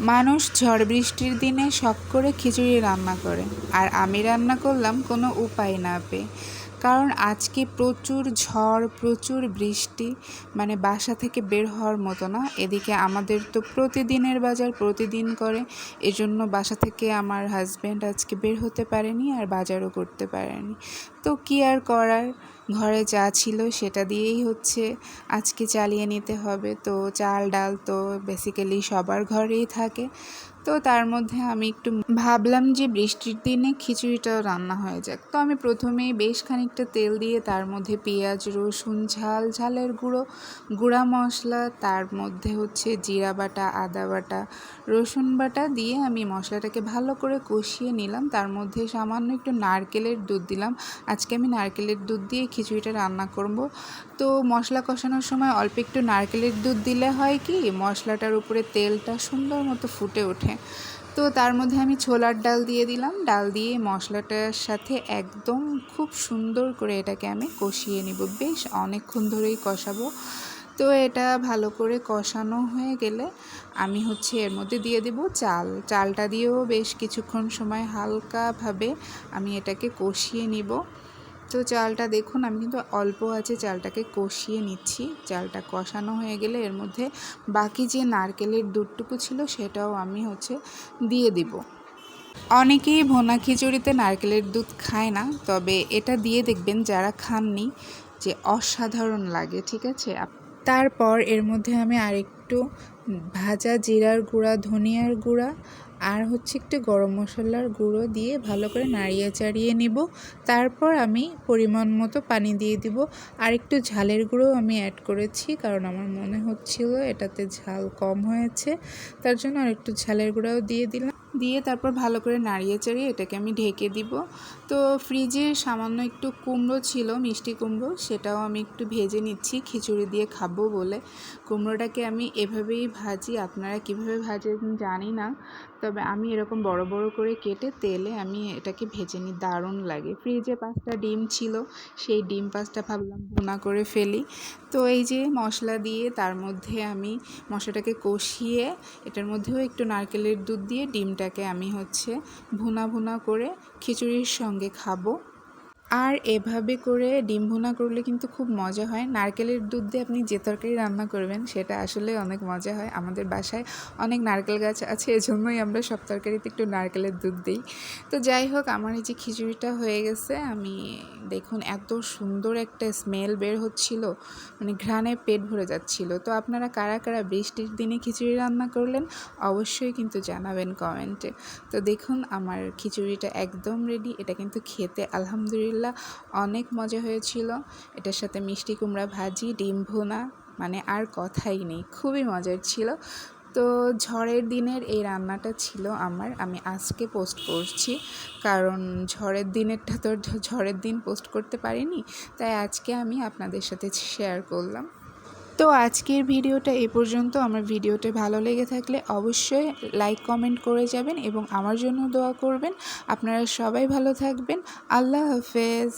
মানুষ ঝড় বৃষ্টির দিনে শখ করে খিচুড়ি রান্না করে। আর আমি রান্না করলাম কোনো উপায় না পেয়ে। কারণ আজকে প্রচুর ঝড়, প্রচুর বৃষ্টি মানে বাসা থেকে বের হওয়ার মতো না। এদিকে আমাদের তো প্রতিদিনের বাজার প্রতিদিন করে, এজন্য বাসা থেকে আমার হাজব্যান্ড আজকে বের হতে পারেনি আর বাজারও করতে পারেনি। তো কী আর করার? ঘরে যা ছিল সেটা দিয়েই হচ্ছে আজকে চালিয়ে নিতে হবে। তো চাল, ডাল তো বেসিক্যালি সবার ঘরেই থাকে। তো তার মধ্যে আমি একটু ভাবলাম যে বৃষ্টির দিনে খিচুড়িটাও রান্না হয়ে যাক। তো আমি প্রথমেই বেশ খানিকটা তেল দিয়ে তার মধ্যে পেঁয়াজ, রসুন, ঝাল, ঝালের গুঁড়ো, গুঁড়া মশলা, তার মধ্যে হচ্ছে জিরা বাটা, আদা বাটা, রসুন বাটা দিয়ে আমি মশলাটাকে ভালো করে কষিয়ে নিলাম। তার মধ্যে সামান্য একটু নারকেলের দুধ দিলাম। আজকে আমি নারকেলের দুধ দিয়ে খিচুড়িটা রান্না করব। তো মশলা কষানোর সময় অল্প একটু নারকেলের দুধ দিলে হয় কি, মশলাটার উপরে তেলটা সুন্দর মতো ফুটে ওঠে। তো তার মধ্যে আমি ছোলার ডাল দিয়ে দিলাম। ডাল দিয়ে মশলাটার সাথে একদম খুব সুন্দর করে এটাকে আমি কষিয়ে নিব। বেশ অনেকক্ষণ ধরেই কষাবো। তো এটা ভালো করে কষানো হয়ে গেলে আমি হচ্ছে এর মধ্যে দিয়ে দিব চাল। চালটা দিয়েও বেশ কিছুক্ষণ সময় হালকাভাবে আমি এটাকে কষিয়ে নিব। তো চালটা দেখুন, আমি কিন্তু অল্প আছে চালটাকে কষিয়ে নিচ্ছি। চালটা কষানো হয়ে গেলে এর মধ্যে বাকি যে নারকেলের দুধটুকু ছিল সেটাও আমি হচ্ছে দিয়ে দিব। অনেকেই ভোনা খিচুড়িতে নারকেলের দুধ খায় না, তবে এটা দিয়ে দেখবেন যারা খাননি যে অসাধারণ লাগে, ঠিক আছে? তারপর এর মধ্যে আমি আরেকটু ভাজা জিরার গুঁড়া, ধনিয়ার গুঁড়া আর হচ্ছে একটু গরম মশলার গুঁড়ো দিয়ে ভালো করে নাড়িয়ে চাড়িয়ে নেব। তারপর আমি পরিমাণ মতো পানি দিয়ে দিব। আর একটু ঝালের গুঁড়ো আমি অ্যাড করেছি, কারণ আমার মনে হচ্ছিল এটাতে ঝাল কম হয়েছে। তার জন্য আর একটু ঝালের গুঁড়াও দিয়ে দিলাম। দিয়ে তারপর ভালো করে নাড়িয়ে চাড়িয়ে এটাকে আমি ঢেকে দিব। তো ফ্রিজে সামান্য একটু কুমড়ো ছিল, মিষ্টি কুমড়ো, সেটাও আমি একটু ভেজে নিচ্ছি, খিচুড়ি দিয়ে খাব বলে। কুমড়োটাকে আমি এভাবেই ভাজি, আপনারা কীভাবে ভাজেন জানি না, তবে আমি এরকম বড় বড় করে কেটে তেলে আমি এটাকে ভেজে নিই, দারুণ লাগে। ফ্রিজে পাঁচটা ডিম ছিল, সেই ডিম পাঁচটা ভাবলাম ভুনা করে ফেলি। তো এই যে মশলা দিয়ে তার মধ্যে আমি মশলাটাকে কষিয়ে, এটার মধ্যেও একটু নারকেলের দুধ দিয়ে ডিমটাকে আমি হচ্ছে ভুনা ভুনা করে খিচুড়ির সঙ্গে খাব। আর এভাবে করে ডিম ভুনা করলে কিন্তু খুব মজা হয়। নারকেলের দুধ দিয়ে আপনি যে তরকারি রান্না করবেন, সেটা আসলে অনেক মজা হয়। আমাদের বাসায় অনেক নারকেল গাছ আছে, এজন্যই আমরা সব তরকারিতে একটু নারকেলের দুধ দিই। তো যাই হোক, আমার এই যে খিচুড়িটা হয়ে গেছে, আমি দেখুন এত সুন্দর একটা স্মেল বের হচ্ছিল মানে ঘ্রাণে পেট ভরে যাচ্ছিল। তো আপনারা কারা কারা বৃষ্টির দিনে খিচুড়ি রান্না করলেন, অবশ্যই কিন্তু জানাবেন কমেন্টে। তো দেখুন, আমার খিচুড়িটা একদম রেডি এটা কিন্তু খেতে আলহামদুলিল্লাহ আলহামদুলিল্লাহ অনেক মজা হয়েছিল। এটার সাথে মিষ্টি কুমড়া ভাজি, ডিম ভুনা মানে আর কথাই নেই, খুবই মজার ছিল। তো ঝড়ের দিনের এই রান্নাটা ছিল আমার, আমি আজকে পোস্ট করছি। কারণ ঝড়ের দিনেরটা তো ঝড়ের দিন পোস্ট করতে পারিনি, তাই আজকে আমি আপনাদের সাথে শেয়ার করলাম। তো আজকের ভিডিওটা এ পর্যন্ত। আমার ভিডিওটা ভালো লেগে থাকলে অবশ্যই লাইক কমেন্ট করে যাবেন এবং আমার জন্য দোয়া করবেন। আপনারা সবাই ভালো থাকবেন। আল্লাহ হাফেজ।